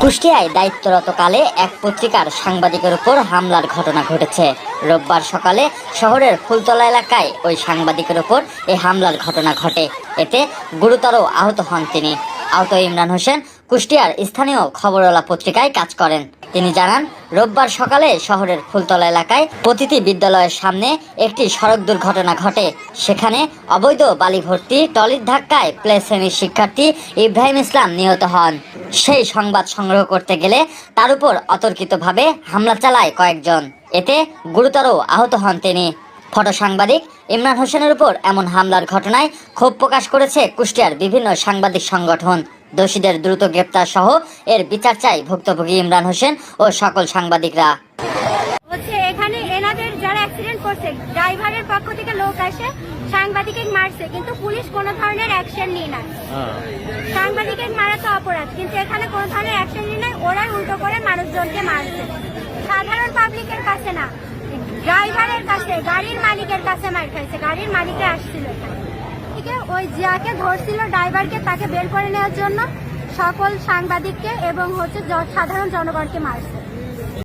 কুষ্টিয়ায় দায়িত্বরত কালে এক পত্রিকার সাংবাদিকের উপর হামলার ঘটনা ঘটেছে। রোববার সকালে শহরের ফুলতলা এলাকায় ওই সাংবাদিকের উপর এই হামলার ঘটনা ঘটে। এতে গুরুতর আহত হন তিনি। আহত ইমরান হোসেন কুষ্টিয়ার স্থানীয় খবরওয়ালা পত্রিকায় কাজ করেন। তিনি জানান, রোববার সকালে শহরের ফুলতলা এলাকায় প্রতিটি বিদ্যালয়ের সামনে একটি সড়ক দুর্ঘটনা ঘটে। সেখানে অবৈধ বালি ভর্তি টলির ধাক্কায় প্লে শ্রেণির শিক্ষার্থী ইব্রাহিম ইসলাম নিহত হন। সেই সংবাদ সংগ্রহ করতে গেলে তার উপর অতর্কিতভাবে হামলা চালায় কয়েকজন। এতে গুরুতর আহত হন তিনি। ফটো সাংবাদিক ইমরান হোসেনের উপর এমন হামলার ঘটনায় ক্ষোভ প্রকাশ করেছে কুষ্টিয়ার বিভিন্ন সাংবাদিক সংগঠন। দোষীদের দ্রুত গ্রেপ্তার সহ এর বিচার চাই ভুক্তভোগী ইমরান হোসেন ও সকল সাংবাদিকরা। হচ্ছে এখানে এনাদের যারা অ্যাক্সিডেন্ট করছে ড্রাইভারের পক্ষ থেকে লোক আসে সাংবাদিকে মারছে কিন্তু পুলিশ কোনো ধরনের অ্যাকশন নিয়ে না। সাংবাদিকে মারা তো অপরাধ কিন্তু এখানে কোনো ধরনের অ্যাকশন নিয়ে ওরাই উল্টো করে মানুষজনকে মারছে। সাধারণ পাবলিকের কাছে না ড্রাইভারের কাছে গাড়ির মালিকের কাছে মার খাইছে গাড়ির মালিকে আসছিল এখানে। থেকে ওই জিয়াকে ধরছিল ড্রাইভারকে তাকে বের করে নেওয়ার জন্য। সকল সাংবাদিককে এবং হচ্ছে সাধারণ জনগণকে মারছে।